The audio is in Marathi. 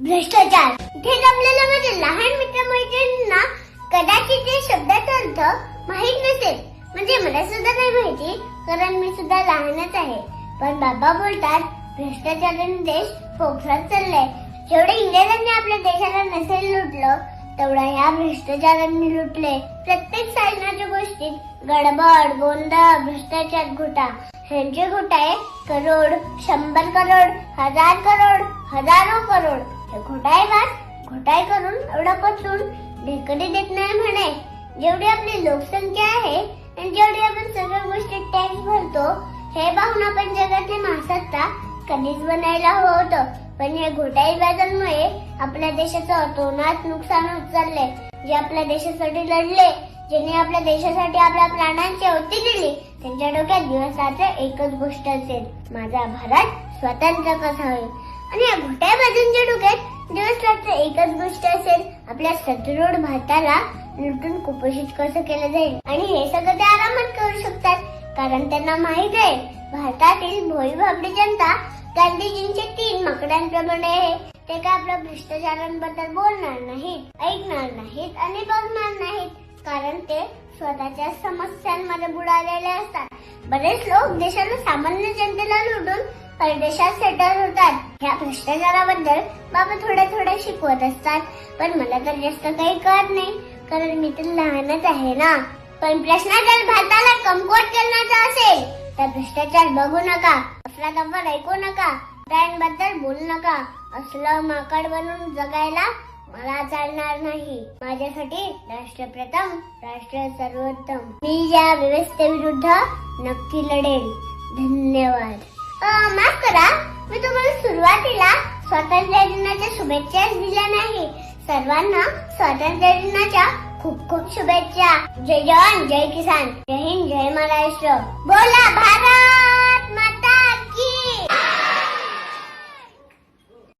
भ्रष्टाचार. इथे जमलेल्या माझ्या म्हणजे लहान मित्रमैत्रिणींना कदाचित ते शब्दाचा अर्थ माहीत नसेल. म्हणजे मला सुद्धा नाही माहिती कारण मी सुद्धा लहानच आहे. पण बाबा बोलतात भ्रष्टाचाराने देश फोकसात चाललाय. जेवढे इंग्रजांनी आपल्या देशाला नसेल लुटलं तेवढा ह्या भ्रष्टाचारांनी लुटले. प्रत्येक साधनाच्या गोष्टीत गडबड गोंधळ भ्रष्टाचार घोटा. ह्यांचे घोटाळे करोड शंभर करोड हजार करोड हजारो करोड. घोटाळे घोटाळे करून एवढा पचून ढेकडी देत नाही म्हणे. जेवढी आपली लोकसंख्या आहे आणि जेवढी आपण सगळ्या गोष्टी टॅक्स भरतो हे पाहून आपण जगातले महासत्ता कधीच बनायला हवं होतं. पण या घोटाळेबाजांमुळे आपल्या देशाचं अतोनात नुकसान होत चाललंय. जे आपल्या देशासाठी लढले ज्यांनी आपल्या देशासाठी आपल्या प्राणांची अवती दिली त्यांच्या डोक्यात दिवसाचं एकच गोष्ट असेल. माझा भारत स्वतंत्र कसा होईल? आणि या बाजूंच्या डोक्यात दिवस रात्र एकच गोष्ट असेल आपल्या सदृढ भारताला लुटून कुपोषित कसं केलं जाईल? आणि हे सगळं ते आरामात करू शकतात कारण त्यांना माहीत आहे भारतातील भोई भाबडी जनता गांधीजींचे तीन माकडांप्रमाणे आहे. ते काय आपल्या भ्रष्टाचारांबद्दल बोलणार नाहीत ऐकणार नाहीत आणि बघणार नाहीत कारण ते स्वतःच्या समस्यांमध्ये बुडालेले असतात. बरेच लोक देशाला सामान्य जनतेला लुटून परदेशात सेटल होतात. ह्या भ्रष्टाचाराबद्दल बाबा थोड्या थोड्या शिकवत असतात. पण मला तर जास्त काही कळत नाही कारण मी तर लहानच आहे ना. पण प्रश्न जर भारताला कमकुवत करण्याचा असेल तर भ्रष्टाचार बघू नका अफरातफर ऐकू नका बद्दल बोलू नका. असलं माकड बनून जगायला मला चालणार नाही. माझ्यासाठी राष्ट्र प्रथम राष्ट्र सर्वोत्तम. मी या व्यवस्थेविरुद्ध नक्की लढेल धन्यवाद. माफ करा मी तुम्हाला सुरुवातीला स्वातंत्र्य दिनाच्या शुभेच्छा दिल्या नाही. सर्वांना स्वातंत्र्य दिनाच्या खूप खूप शुभेच्छा. जय जवान जय किसान. जय हिंद जय महाराष्ट्र. बोला भारत